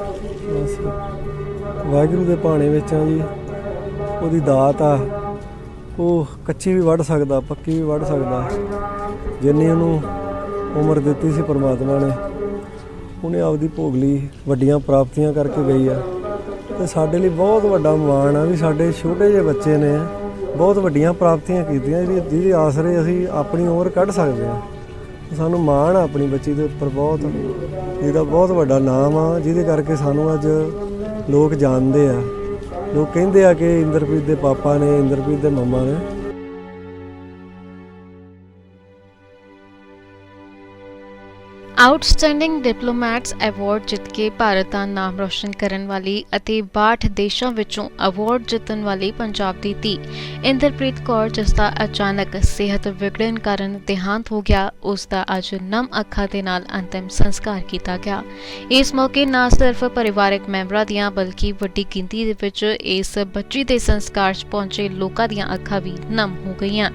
ਬਸ ਵਾਹਿਗੁਰੂ ਦੇ ਭਾਣੇ ਵਿੱਚ ਆ ਜੀ, ਉਹਦੀ ਦਾਤ ਆ, ਉਹ ਕੱਚੀ ਵੀ ਵੱਢ ਸਕਦਾ, ਪੱਕੀ ਵੀ ਵੱਢ ਸਕਦਾ। ਜਿੰਨੀ ਉਹਨੂੰ ਉਮਰ ਦਿੱਤੀ ਸੀ ਪਰਮਾਤਮਾ ਨੇ, ਉਹਨੇ ਆਪਦੀ ਭੋਗ ਲਈ ਵੱਡੀਆਂ ਪ੍ਰਾਪਤੀਆਂ ਕਰਕੇ ਗਈ ਆ। ਤੇ ਸਾਡੇ ਲਈ ਬਹੁਤ ਵੱਡਾ ਮਾਣ ਆ ਵੀ ਸਾਡੇ ਛੋਟੇ ਜਿਹੇ ਬੱਚੇ ਨੇ ਬਹੁਤ ਵੱਡੀਆਂ ਪ੍ਰਾਪਤੀਆਂ ਕੀਤੀਆਂ ਜਿਹਦੀ ਜਿਹਦੀ ਆਸਰੇ ਅਸੀਂ ਆਪਣੀ ਉਮਰ ਕੱਢ ਸਕਦੇ ਆ। ਸਾਨੂੰ ਮਾਣ ਆ ਆਪਣੀ ਬੱਚੀ ਦੇ ਉੱਪਰ ਬਹੁਤ। ਜਿਹਦਾ ਬਹੁਤ ਵੱਡਾ ਨਾਮ ਆ, ਜਿਹਦੇ ਕਰਕੇ ਸਾਨੂੰ ਅੱਜ ਲੋਕ ਜਾਣਦੇ ਆ। ਲੋਕ ਕਹਿੰਦੇ ਆ ਕਿ ਇੰਦਰਪ੍ਰੀਤ ਦੇ ਪਾਪਾ ਨੇ, ਇੰਦਰਪ੍ਰੀਤ ਦੇ ਮੰਮਾ ਨੇ। ਆਊਟਸਟੈਂਡਿੰਗ ਡਿਪਲੋਮੈਟਸ ਅਵਾਰਡ ਜਿੱਤ ਕੇ ਭਾਰਤ ਦਾ ਨਾਮ ਰੋਸ਼ਨ ਕਰਨ ਵਾਲੀ ਅਤੇ 62 ਦੇਸ਼ਾਂ ਵਿੱਚੋਂ ਅਵਾਰਡ ਜਿੱਤਣ ਵਾਲੀ ਪੰਜਾਬ ਦੀ ਧੀ ਇੰਦਰਪ੍ਰੀਤ ਕੌਰ, ਜਿਸ ਦਾ ਅਚਾਨਕ ਸਿਹਤ ਵਿਗੜਨ ਕਾਰਨ ਦੇਹਾਂਤ ਹੋ ਗਿਆ, ਉਸ ਦਾ ਅੱਜ ਨਮ ਅੱਖਾਂ ਦੇ ਨਾਲ ਅੰਤਿਮ ਸੰਸਕਾਰ ਕੀਤਾ ਗਿਆ। ਇਸ ਮੌਕੇ ਨਾ ਸਿਰਫ ਪਰਿਵਾਰਕ ਮੈਂਬਰਾਂ ਦੀਆਂ ਬਲਕਿ ਵੱਡੀ ਗਿਣਤੀ ਦੇ ਵਿੱਚ ਇਸ ਬੱਚੀ ਦੇ ਸੰਸਕਾਰ 'ਚ ਪਹੁੰਚੇ ਲੋਕਾਂ ਦੀਆਂ ਅੱਖਾਂ ਵੀ ਨਮ ਹੋ ਗਈਆਂ।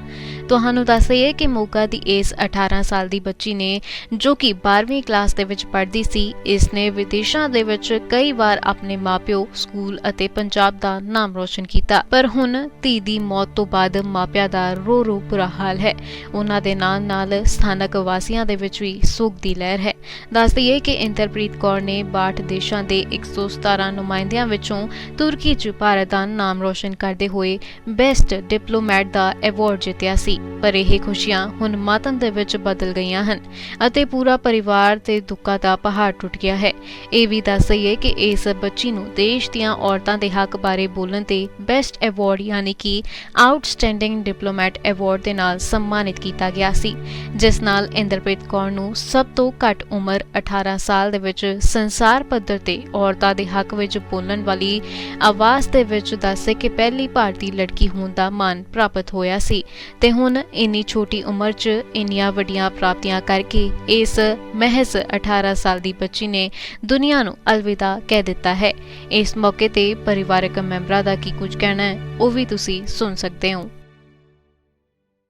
ਤੁਹਾਨੂੰ ਦੱਸ ਦਈਏ ਕਿ ਮੋਗਾ ਦੀ ਇਸ 18 ਸਾਲ ਦੀ ਬੱਚੀ ਨੇ ਜੋ ਕਿ 12ਵੀਂ ਕਲਾਸ ਦੇ ਵਿੱਚ ਪੜ੍ਹਦੀ ਸੀ। ਇਸ ਨੇ ਵਿਦੇਸ਼ਾਂ ਦੇ ਵਿੱਚ ਕਈ ਵਾਰ ਆਪਣੇ ਮਾਪਿਓ, ਸਕੂਲ ਅਤੇ ਪੰਜਾਬ ਦਾ ਨਾਮ ਰੋਸ਼ਨ ਕੀਤਾ। ਪਰ ਹੁਣ ਧੀ ਦੀ ਮੌਤ ਤੋਂ ਬਾਅਦ ਮਾਪਿਆਂ ਦਾ ਰੋ ਰੋ ਬੁਰਾ ਹਾਲ ਹੈ। ਉਹਨਾਂ ਦੇ ਨਾਲ ਨਾਲ ਸਥਾਨਕ ਵਾਸੀਆਂ ਦੇ ਵਿੱਚ ਵੀ ਸੋਗ ਦੀ ਲਹਿਰ ਹੈ। ਦੱਸ ਦਈਏ ਕਿ ਇੰਦਰਪ੍ਰੀਤ ਕੌਰ ਨੇ 62 ਦੇਸ਼ਾਂ ਦੇ 117 ਨੁਮਾਇੰਦਿਆਂ ਵਿੱਚੋਂ ਤੁਰਕੀ 'ਚ ਭਾਰਤ ਦਾ ਨਾਮ ਰੋਸ਼ਨ ਕਰਦੇ ਹੋਏ ਬੈਸਟ ਡਿਪਲੋਮੈਟ ਦਾ ਅਵਾਰਡ ਜਿੱਤਿਆ ਸੀ। ਪਰ ਇਹ ਖੁਸ਼ੀਆਂ ਹੁਣ ਮਾਤਮ ਦੇ ਵਿੱਚ ਬਦਲ ਗਈਆਂ ਹਨ ਅਤੇ ਪੂਰਾ ਪਰਿਵਾਰ ਤੇ ਦੁੱਖਾਂ ਦਾ ਪਹਾੜ ਟੁੱਟ ਗਿਆ ਹੈ। ਇਹ ਵੀ ਦੱਸ ਦਈਏ ਕਿ ਇਸ ਬੱਚੀ ਨੂੰ ਦੇਸ਼ ਦੀਆਂ ਔਰਤਾਂ ਦੇ ਹੱਕ ਬਾਰੇ ਬੋਲਣ ਤੇ ਬੈਸਟ ਅਵਾਰਡ ਯਾਨੀ ਕਿ ਆਊਟਸਟੈਂਡਿੰਗ ਡਿਪਲੋਮੈਟ ਅਵਾਰਡ ਦੇ ਨਾਲ ਸਨਮਾਨਿਤ ਕੀਤਾ ਗਿਆ ਸੀ। ਜਿਸ ਨਾਲ ਇੰਦਰਪ੍ਰੀਤ ਕੌਰ ਨੂੰ ਸਭ ਤੋਂ ਘੱਟ ਉਮਰ 18 ਸਾਲ ਦੇ ਵਿੱਚ ਸੰਸਾਰ ਪੱਧਰ ਤੇ ਔਰਤਾਂ ਦੇ ਹੱਕ ਵਿੱਚ ਬੋਲਣ ਵਾਲੀ ਆਵਾਜ਼ ਦੇ ਵਿੱਚ ਦੱਸੇ ਕਿ ਪਹਿਲੀ ਭਾਰਤੀ ਲੜਕੀ ਹੋਣ ਦਾ ਮਾਣ ਪ੍ਰਾਪਤ ਹੋਇਆ ਸੀ। ਤੇ ਹੁਣ ਇੰਨੀ ਛੋਟੀ ਉਮਰ 'ਚ ਇੰਨੀਆਂ ਵੱਡੀਆਂ ਪ੍ਰਾਪਤੀਆਂ ਕਰਕੇ ਇਸ ਮਹਿਜ਼ 18 ਸਾਲ ਦੀ ਬੱਚੀ ਨੇ ਦੁਨੀਆ ਨੂੰ ਅਲਵਿਦਾ ਕਹਿ ਦਿੱਤਾ ਹੈ। ਇਸ ਮੌਕੇ ਤੇ ਪਰਿਵਾਰਕ ਮੈਂਬਰਾਂ ਦਾ ਕੀ ਕੁਝ ਕਹਿਣਾ ਹੈ, ਉਹ ਵੀ ਤੁਸੀਂ ਸੁਣ ਸਕਦੇ ਹੋ।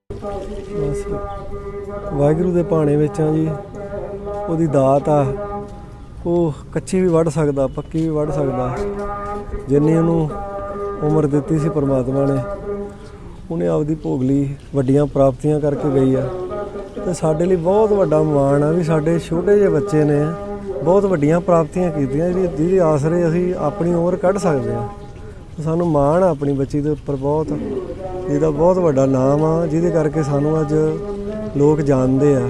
ਬਸ ਵਾਹਿਗੁਰੂ ਦੇ ਭਾਣੇ ਵਿੱਚ ਆ ਜੀ। ਉਹਦੀ ਦਾਤ ਆ। ਉਹ ਕੱਚੀ ਵੀ ਵੱਢ ਸਕਦਾ, ਪੱਕੀ ਵੀ ਵੱਢ ਸਕਦਾ। ਜਿੰਨੀ ਉਹਨੂੰ ਉਮਰ ਦਿੱਤੀ ਸੀ ਪਰਮਾਤਮਾ ਨੇ, ਉਹਨੇ ਆਪਦੀ ਭੋਗਲੀ ਵੱਡੀਆਂ ਪ੍ਰਾਪਤੀਆਂ ਕਰਕੇ ਗਈ ਆ। ਤੇ ਸਾਡੇ ਲਈ ਬਹੁਤ ਵੱਡਾ ਮਾਣ ਆ ਵੀ ਸਾਡੇ ਛੋਟੇ ਜਿਹੇ ਬੱਚੇ ਨੇ ਬਹੁਤ ਵੱਡੀਆਂ ਪ੍ਰਾਪਤੀਆਂ ਕੀਤੀਆਂ, ਜਿਹੜੀ ਜਿਹਦੇ ਆਸਰੇ ਅਸੀਂ ਆਪਣੀ ਉਮਰ ਕੱਢ ਸਕਦੇ ਆ ਸਾਨੂੰ ਮਾਣ ਆ ਆਪਣੀ ਬੱਚੀ ਦੇ ਉੱਪਰ ਬਹੁਤ। ਜਿਹਦਾ ਬਹੁਤ ਵੱਡਾ ਨਾਮ ਆ, ਜਿਹਦੇ ਕਰਕੇ ਸਾਨੂੰ ਅੱਜ ਲੋਕ ਜਾਣਦੇ ਆ।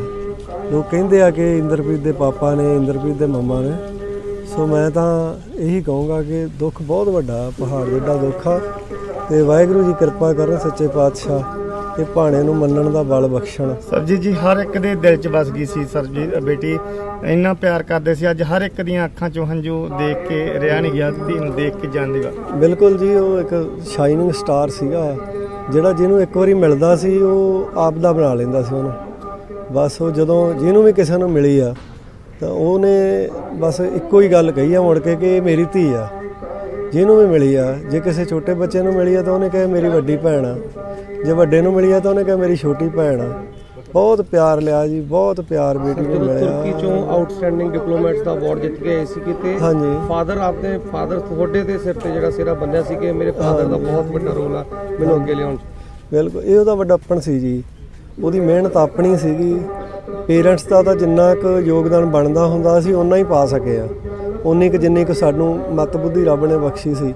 ਲੋਕ ਕਹਿੰਦੇ ਆ ਕਿ ਇੰਦਰਪ੍ਰੀਤ ਦੇ ਪਾਪਾ ਨੇ, ਇੰਦਰਪ੍ਰੀਤ ਦੇ ਮੰਮਾ ਨੇ। ਸੋ ਮੈਂ ਤਾਂ ਇਹੀ ਕਹੂੰਗਾ ਕਿ ਦੁੱਖ ਬਹੁਤ ਵੱਡਾ ਪਹਾੜ ਜਿੱਡਾ ਦੁੱਖ ਆ। ਤੇ ਵਾਹਿਗੁਰੂ ਜੀ ਕਿਰਪਾ ਕਰਨ, ਸੱਚੇ ਪਾਤਸ਼ਾਹ। ਇਹ ਭਾਣੇ ਨੂੰ ਮੰਨਣ ਦਾ ਬਲ ਬਖਸ਼ਣ। ਸਰਜੀਤ ਜੀ ਹਰ ਇੱਕ ਦੇ ਦਿਲ 'ਚ ਵਸ ਗਈ ਸੀ ਸਰਜੀਤ ਬੇਟੀ। ਇੰਨਾ ਪਿਆਰ ਕਰਦੇ ਸੀ ਅੱਜ ਹਰ ਇੱਕ ਦੀਆਂ ਅੱਖਾਂ 'ਚੋਂ ਹੰਝੂ ਦੇਖ ਕੇ ਰਿਆ ਨਹੀਂ ਗਿਆ ਧੀ ਨੂੰ ਦੇਖ ਕੇ ਜਾਂਦੀ ਵਾ ਬਿਲਕੁਲ ਜੀ ਉਹ ਇੱਕ ਸ਼ਾਈਨਿੰਗ ਸਟਾਰ ਸੀਗਾ। ਜਿਹੜਾ ਜਿਹਨੂੰ ਇੱਕ ਵਾਰੀ ਮਿਲਦਾ ਸੀ ਉਹ ਆਪ ਦਾ ਬਣਾ ਲੈਂਦਾ ਸੀ ਉਹਨੂੰ। ਬਸ ਉਹ ਜਦੋਂ ਜਿਹਨੂੰ ਵੀ ਕਿਸੇ ਨੂੰ ਮਿਲੀ ਆ ਤਾਂ ਉਹਨੇ ਬਸ ਇੱਕੋ ਹੀ ਗੱਲ ਕਹੀ ਆ ਮੁੜ ਕੇ ਕਿ ਇਹ ਮੇਰੀ ਧੀ ਆ। ਜਿਹਨੂੰ ਵੀ ਮਿਲੀ ਆ ਜੇ ਕਿਸੇ ਛੋਟੇ ਬੱਚੇ ਨੂੰ ਮਿਲੀ ਆ ਤਾਂ ਉਹਨੇ ਕਿਹਾ ਮੇਰੀ ਵੱਡੀ ਭੈਣ ਆ। ਜੇ ਵੱਡੇ ਨੂੰ ਮਿਲੀ ਆ ਤਾਂ ਉਹਨੇ ਕਿਹਾ ਮੇਰੀ ਛੋਟੀ ਭੈਣ ਆ। ਬਹੁਤ ਪਿਆਰ ਲਿਆ ਜੀ ਬਹੁਤ ਪਿਆਰ ਬੇਟੀ ਨੂੰ ਮਿਲਿਆ। ਤੁਰਕੀ ਚੋਂ ਆਊਟਸਟੈਂਡਿੰਗ ਡਿਪਲੋਮੈਟਸ ਦਾ ਅਵਾਰਡ ਜਿੱਤ ਕੇ ਆਏ ਸੀ ਕਿਤੇ। ਹਾਂਜੀ। ਫਾਦਰ ਆਪਦੇ ਫਾਦਰ ਤੁਹਾਡੇ ਦੇ ਸਿਰ ਤੇ ਜਿਹੜਾ ਸਿਰਾ ਬੰਨਿਆ ਸੀ ਕਿ ਮੇਰੇ ਫਾਦਰ ਦਾ ਬਹੁਤ ਵੱਡਾ ਰੋਲ ਆ। ਮੈਨੂੰ ਅੱਗੇ ਲਿਆਉਣ ਬਿਲਕੁਲ ਇਹ ਉਹਦਾ ਵੱਡਾਪਣ ਸੀ ਜੀ। ਉਹਦੀ ਮਿਹਨਤ ਆਪਣੀ ਸੀਗੀ। ਪੇਰੈਂਟਸ ਦਾ ਤਾਂ ਜਿੰਨਾ ਕੁ ਯੋਗਦਾਨ ਬਣਦਾ ਹੁੰਦਾ ਸੀ ਉਨਾ ਹੀ ਪਾ ਸਕੇ ਆ। ਉਨੀ ਕੁ ਜਿੰਨੀ ਕੁ ਸਾਨੂੰ ਮਤ ਬੁੱਧੀ ਰੱਬ ਨੇ ਬਖਸ਼ੀ ਸੀ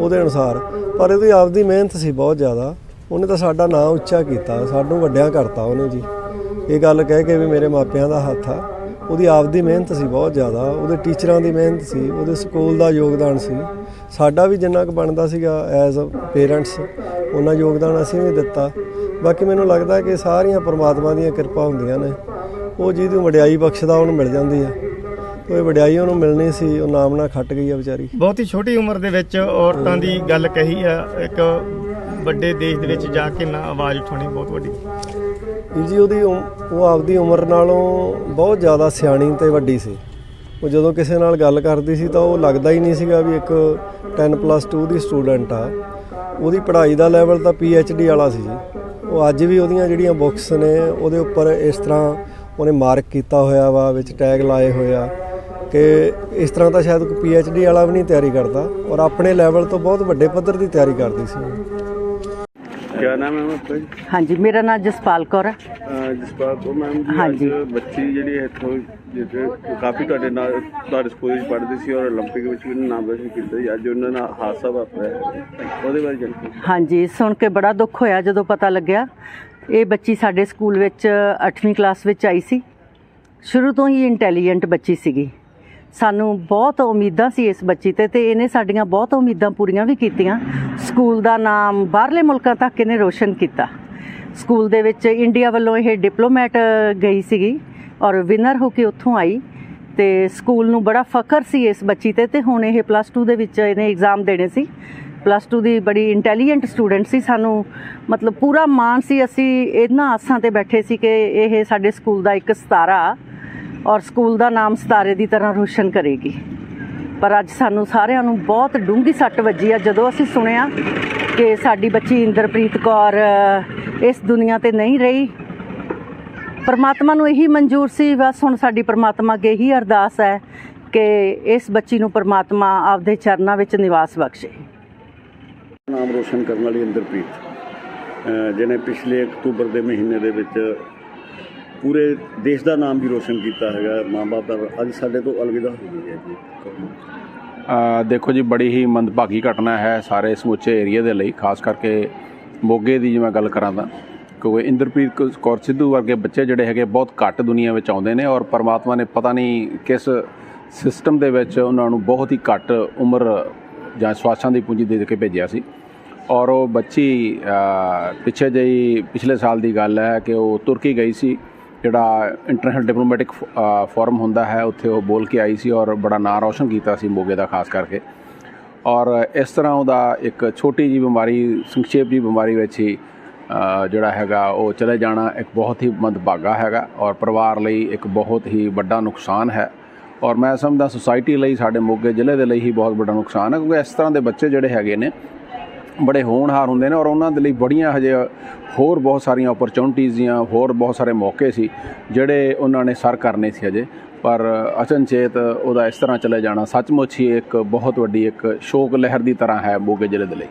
ਉਹਦੇ ਅਨੁਸਾਰ। ਪਰ ਇਹਦੀ ਆਪਦੀ ਮਿਹਨਤ ਸੀ ਬਹੁਤ ਜ਼ਿਆਦਾ। ਉਹਨੇ ਤਾਂ ਸਾਡਾ ਨਾਂ ਉੱਚਾ ਕੀਤਾ, ਸਾਨੂੰ ਵੱਡਿਆਂ ਕਰਤਾ ਉਹਨੇ ਜੀ। ਇਹ ਗੱਲ ਕਹਿ ਕੇ ਵੀ ਮੇਰੇ ਮਾਪਿਆਂ ਦਾ ਹੱਥ ਆ। ਉਹਦੀ ਆਪਦੀ ਮਿਹਨਤ ਸੀ ਬਹੁਤ ਜ਼ਿਆਦਾ। ਉਹਦੇ ਟੀਚਰਾਂ ਦੀ ਮਿਹਨਤ ਸੀ, ਉਹਦੇ ਸਕੂਲ ਦਾ ਯੋਗਦਾਨ ਸੀ। ਸਾਡਾ ਵੀ ਜਿੰਨਾ ਕੁ ਬਣਦਾ ਸੀਗਾ ਐਜ਼ ਪੇਰੈਂਟਸ ਉਹਨਾਂ ਯੋਗਦਾਨ ਅਸੀਂ ਵੀ ਦਿੱਤਾ। ਬਾਕੀ ਮੈਨੂੰ ਲੱਗਦਾ ਕਿ ਸਾਰੀਆਂ ਪਰਮਾਤਮਾ ਦੀਆਂ ਕਿਰਪਾ ਹੁੰਦੀਆਂ ਨੇ। ਉਹ ਜਿਹਦੀ ਵਡਿਆਈ ਬਖਸ਼ਦਾ, ਉਹਨੂੰ ਮਿਲ ਜਾਂਦੀ ਆ। ਉਹ ਇਹ ਵਡਿਆਈ ਉਹਨੂੰ ਮਿਲਣੀ ਸੀ ਉਹ ਨਾਮ ਨਾਲ ਖੱਟ ਗਈ ਆ ਵਿਚਾਰੀ। ਬਹੁਤ ਹੀ ਛੋਟੀ ਉਮਰ ਦੇ ਵਿੱਚ ਔਰਤਾਂ ਦੀ ਗੱਲ ਕਹੀ ਆ ਇੱਕ ਵੱਡੇ ਦੇਸ਼ ਦੇ ਵਿੱਚ ਜਾ ਕੇ ਨਾ ਆਵਾਜ਼ ਉਠਾਉਣੀ ਬਹੁਤ ਵੱਡੀ। ਵੀਰ ਜੀ ਉਹਦੀ ਉਹ ਆਪਦੀ ਉਮਰ ਨਾਲੋਂ ਬਹੁਤ ਜ਼ਿਆਦਾ ਸਿਆਣੀ ਤੇ ਵੱਡੀ ਸੀ। ਉਹ ਜਦੋਂ ਕਿਸੇ ਨਾਲ ਗੱਲ ਕਰਦੀ ਸੀ ਤਾਂ ਉਹ ਲੱਗਦਾ ਹੀ ਨਹੀਂ ਸੀਗਾ ਵੀ ਇੱਕ 10 ਪਲੱਸ 2 ਦੀ ਸਟੂਡੈਂਟ ਆ। ਉਹਦੀ ਪੜ੍ਹਾਈ ਦਾ ਲੈਵਲ ਤਾਂ ਪੀ ਐਚ ਡੀ ਵਾਲਾ ਸੀ ਜੀ। ਉਹ ਅੱਜ ਵੀ ਉਹਦੀਆਂ ਜਿਹੜੀਆਂ ਬੁੱਕਸ ਨੇ ਉਹਦੇ ਉੱਪਰ ਇਸ ਤਰ੍ਹਾਂ ਉਹਨੇ ਮਾਰਕ ਕੀਤਾ ਹੋਇਆ ਵਾ ਵਿੱਚ ਟੈਗ ਲਾਏ ਹੋਇਆ ਕਿ ਇਸ ਤਰ੍ਹਾਂ ਤਾਂ ਸ਼ਾਇਦ ਕੋਈ ਪੀ ਐੱਚ ਡੀ ਵਾਲਾ ਵੀ ਨਹੀਂ ਤਿਆਰੀ ਕਰਦਾ ਔਰ ਆਪਣੇ ਲੈਵਲ ਤੋਂ ਬਹੁਤ ਵੱਡੇ ਪੱਧਰ ਦੀ ਤਿਆਰੀ ਕਰਦੀ ਸੀ। ਕੀ ਨਾਮ ਹੈ ਆਪਕਾ ਹਾਂਜੀ ਮੇਰਾ ਨਾਮ ਜਸਪਾਲ ਕੌਰ ਹੈ। ਜਸਪਾਲ ਕੌਰ ਮੈਮ ਜੀ ਹਾਂਜੀ। ਬੱਚੀ ਜਿਹੜੀ ਇੱਥੋਂ ਕਾਫੀ ਤੁਹਾਡੇ ਨਾਲ ਤੁਹਾਡੇ ਸਕੂਲ ਵਿੱਚ ਪੜ੍ਹਦੀ ਸੀ ਔਰ 올림픽 ਵਿੱਚ ਵੀ ਨਾਮ ਰੋਸ਼ਨ ਕੀਤਾ ਸੀ ਅੱਜ ਉਹਨਾਂ ਨਾਲ ਹਾਦਸਾ ਵਾਪਰਿਆ ਹੈ। ਉਹਦੇ ਬਾਰੇ ਜਾਣਕਾਰੀ ਹਾਂਜੀ ਸੁਣ ਕੇ ਬੜਾ ਦੁੱਖ ਹੋਇਆ ਜਦੋਂ ਪਤਾ ਲੱਗਿਆ। ਇਹ ਬੱਚੀ ਸਾਡੇ ਸਕੂਲ ਵਿੱਚ 8ਵੀਂ ਕਲਾਸ ਵਿੱਚ ਆਈ ਸੀ। ਸ਼ੁਰੂ ਤੋਂ ਹੀ ਇੰਟੈਲੀਜੈਂਟ ਬੱਚੀ ਸੀਗੀ। ਸਾਨੂੰ ਬਹੁਤ ਉਮੀਦਾਂ ਸੀ ਇਸ ਬੱਚੀ ਤੇ ਤੇ ਇਹਨੇ ਸਾਡੀਆਂ ਬਹੁਤ ਉਮੀਦਾਂ ਪੂਰੀਆਂ ਵੀ ਕੀਤੀਆਂ। ਸਕੂਲ ਦਾ ਨਾਮ ਬਾਹਰਲੇ ਮੁਲਕਾਂ ਤੱਕ ਇਹਨੇ ਰੋਸ਼ਨ ਕੀਤਾ। ਸਕੂਲ ਦੇ ਵਿੱਚ ਇੰਡੀਆ ਵੱਲੋਂ ਇਹ ਡਿਪਲੋਮੈਟ ਗਈ ਸੀਗੀ ਔਰ ਵਿਨਰ ਹੋ ਕੇ ਉੱਥੋਂ ਆਈ ਤੇ ਸਕੂਲ ਨੂੰ ਬੜਾ ਫਖਰ ਸੀ ਇਸ ਬੱਚੀ ਤੇ ਤੇ ਹੁਣ ਇਹ ਪਲੱਸ 2 ਦੇ ਵਿੱਚ ਇਹਨੇ ਐਗਜ਼ਾਮ ਦੇਣੇ ਸੀ। ਪਲੱਸ 2 ਦੀ ਬੜੀ ਇੰਟੈਲੀਜੈਂਟ ਸਟੂਡੈਂਟ ਸੀ ਸਾਨੂੰ। ਮਤਲਬ ਪੂਰਾ ਮਾਣ ਸੀ ਅਸੀਂ ਇਹਨਾਂ ਆਸਾਂ ਤੇ ਬੈਠੇ ਸੀ ਕਿ ਇਹ ਸਾਡੇ ਸਕੂਲ ਦਾ ਇੱਕ ਸਿਤਾਰਾ ਔਰ ਸਕੂਲ ਦਾ ਨਾਮ ਸਿਤਾਰੇ ਦੀ ਤਰ੍ਹਾਂ ਰੋਸ਼ਨ ਕਰੇਗੀ। ਪਰ ਅੱਜ ਸਾਨੂੰ ਸਾਰਿਆਂ ਨੂੰ ਬਹੁਤ ਡੂੰਘੀ ਸੱਟ ਵੱਜੀ ਆ। ਜਦੋਂ ਅਸੀਂ ਸੁਣਿਆ ਕਿ ਸਾਡੀ ਬੱਚੀ ਇੰਦਰਪ੍ਰੀਤ ਕੌਰ ਇਸ ਦੁਨੀਆ ਤੇ ਨਹੀਂ ਰਹੀ, ਪਰਮਾਤਮਾ ਨੂੰ ਇਹੀ ਮਨਜ਼ੂਰ ਸੀ, ਬਸ ਹੁਣ ਸਾਡੀ ਪਰਮਾਤਮਾ ਅੱਗੇ ਇਹੀ ਅਰਦਾਸ ਹੈ ਕਿ ਇਸ ਬੱਚੀ ਨੂੰ ਪਰਮਾਤਮਾ ਆਪਦੇ ਚਰਨਾਂ ਵਿੱਚ ਨਿਵਾਸ ਬਖਸ਼ੇ। ਨਾਮ ਰੋਸ਼ਨ ਕਰਨ ਵਾਲੀ ਇੰਦਰਪ੍ਰੀਤ, ਅਹ, ਜਿਹਨੇ ਪਿਛਲੇ ਅਕਤੂਬਰ ਦੇ ਮਹੀਨੇ ਦੇ ਵਿੱਚ ਪੂਰੇ ਦੇਸ਼ ਦਾ ਨਾਮ ਵੀ ਰੋਸ਼ਨ ਕੀਤਾ ਹੈਗਾ, ਮਾਂ-ਬਾਪ ਦਾ, ਅੱਜ ਸਾਡੇ ਤੋਂ ਅਲਵਿਦਾ ਹੋ ਗਈ ਹੈ ਜੀ। ਦੇਖੋ ਜੀ, ਬੜੀ ਹੀ ਮੰਦਭਾਗੀ ਘਟਨਾ ਹੈ ਸਾਰੇ ਸਮੁੱਚੇ ਏਰੀਆ ਦੇ ਲਈ, ਖਾਸ ਕਰਕੇ ਮੋਗੇ ਦੀ ਜੇ ਮੈਂ ਗੱਲ ਕਰਾਂ ਤਾਂ। ਕਿਉਂਕਿ ਇੰਦਰਪ੍ਰੀਤ ਕੌਰ ਸਿੱਧੂ ਵਰਗੇ ਬੱਚੇ ਜਿਹੜੇ ਹੈਗੇ ਬਹੁਤ ਘੱਟ ਦੁਨੀਆ ਵਿੱਚ ਆਉਂਦੇ ਨੇ ਔਰ ਪਰਮਾਤਮਾ ਨੇ ਪਤਾ ਨਹੀਂ ਕਿਸ ਸਿਸਟਮ ਦੇ ਵਿੱਚ ਉਹਨਾਂ ਨੂੰ ਬਹੁਤ ਹੀ ਘੱਟ ਉਮਰ ਜਾਂ ਸਵਾਸਾਂ ਦੀ ਪੂੰਜੀ ਦੇ ਕੇ ਭੇਜਿਆ ਸੀ। ਔਰ ਉਹ ਬੱਚੀ ਪਿੱਛੇ ਜਿਹੀ, ਪਿਛਲੇ ਸਾਲ ਦੀ ਗੱਲ ਹੈ ਕਿ ਉਹ ਤੁਰਕੀ ਗਈ ਸੀ। ਜਿਹੜਾ ਇੰਟਰਨੈਸ਼ਨਲ ਡਿਪਲੋਮੈਟਿਕ ਫੋਰਮ ਹੁੰਦਾ ਹੈ, ਉੱਥੇ ਉਹ ਬੋਲ ਕੇ ਆਈ ਸੀ ਔਰ ਬੜਾ ਨਾਂ ਰੌਸ਼ਨ ਕੀਤਾ ਸੀ ਮੋਗੇ ਦਾ, ਖਾਸ ਕਰਕੇ। ਔਰ ਇਸ ਤਰ੍ਹਾਂ ਉਹਦਾ ਇੱਕ ਛੋਟੀ ਜੀ ਬਿਮਾਰੀ, ਸੰਖੇਪ ਜੀ ਬਿਮਾਰੀ ਵਿੱਚ ਹੀ ਜਿਹੜਾ ਹੈਗਾ, ਉਹ ਚਲੇ ਜਾਣਾ ਇੱਕ ਬਹੁਤ ਹੀ ਮੰਦਭਾਗਾ ਹੈਗਾ ਔਰ ਪਰਿਵਾਰ ਲਈ ਇੱਕ ਬਹੁਤ ਹੀ ਵੱਡਾ ਨੁਕਸਾਨ ਹੈ। ਔਰ ਮੈਂ ਸਮਝਦਾ ਸੁਸਾਇਟੀ ਲਈ, ਸਾਡੇ ਮੋਗੇ ਜ਼ਿਲ੍ਹੇ ਦੇ ਲਈ ਹੀ ਬਹੁਤ ਵੱਡਾ ਨੁਕਸਾਨ ਹੈ, ਕਿਉਂਕਿ ਇਸ ਤਰ੍ਹਾਂ ਦੇ ਬੱਚੇ ਜਿਹੜੇ ਹੈਗੇ ਨੇ ਬੜੇ ਹੋਣਹਾਰ ਹੁੰਦੇ ਨੇ ਔਰ ਉਹਨਾਂ ਦੇ ਲਈ ਬੜੀਆਂ ਹਜੇ ਹੋਰ ਬਹੁਤ ਸਾਰੀਆਂ ਓਪਰਚੁਨਿਟੀਆਂ ਦੀਆਂ ਹੋਰ ਬਹੁਤ ਸਾਰੇ ਮੌਕੇ ਸੀ, ਜਿਹੜੇ ਉਹਨਾਂ ਨੇ ਸਰ ਕਰਨੇ ਸੀ ਹਜੇ। ਪਰ ਅਚਨਚੇਤ ਉਹਦਾ ਇਸ ਤਰ੍ਹਾਂ ਚਲੇ ਜਾਣਾ, ਸੱਚਮੁੱਚ ਹੀ ਇੱਕ ਬਹੁਤ ਵੱਡੀ ਇੱਕ ਸ਼ੋਕ ਲਹਿਰ ਦੀ ਤਰ੍ਹਾਂ ਹੈ ਮੋਗੇ ਜ਼ਿਲ੍ਹੇ ਦੇ ਲਈ।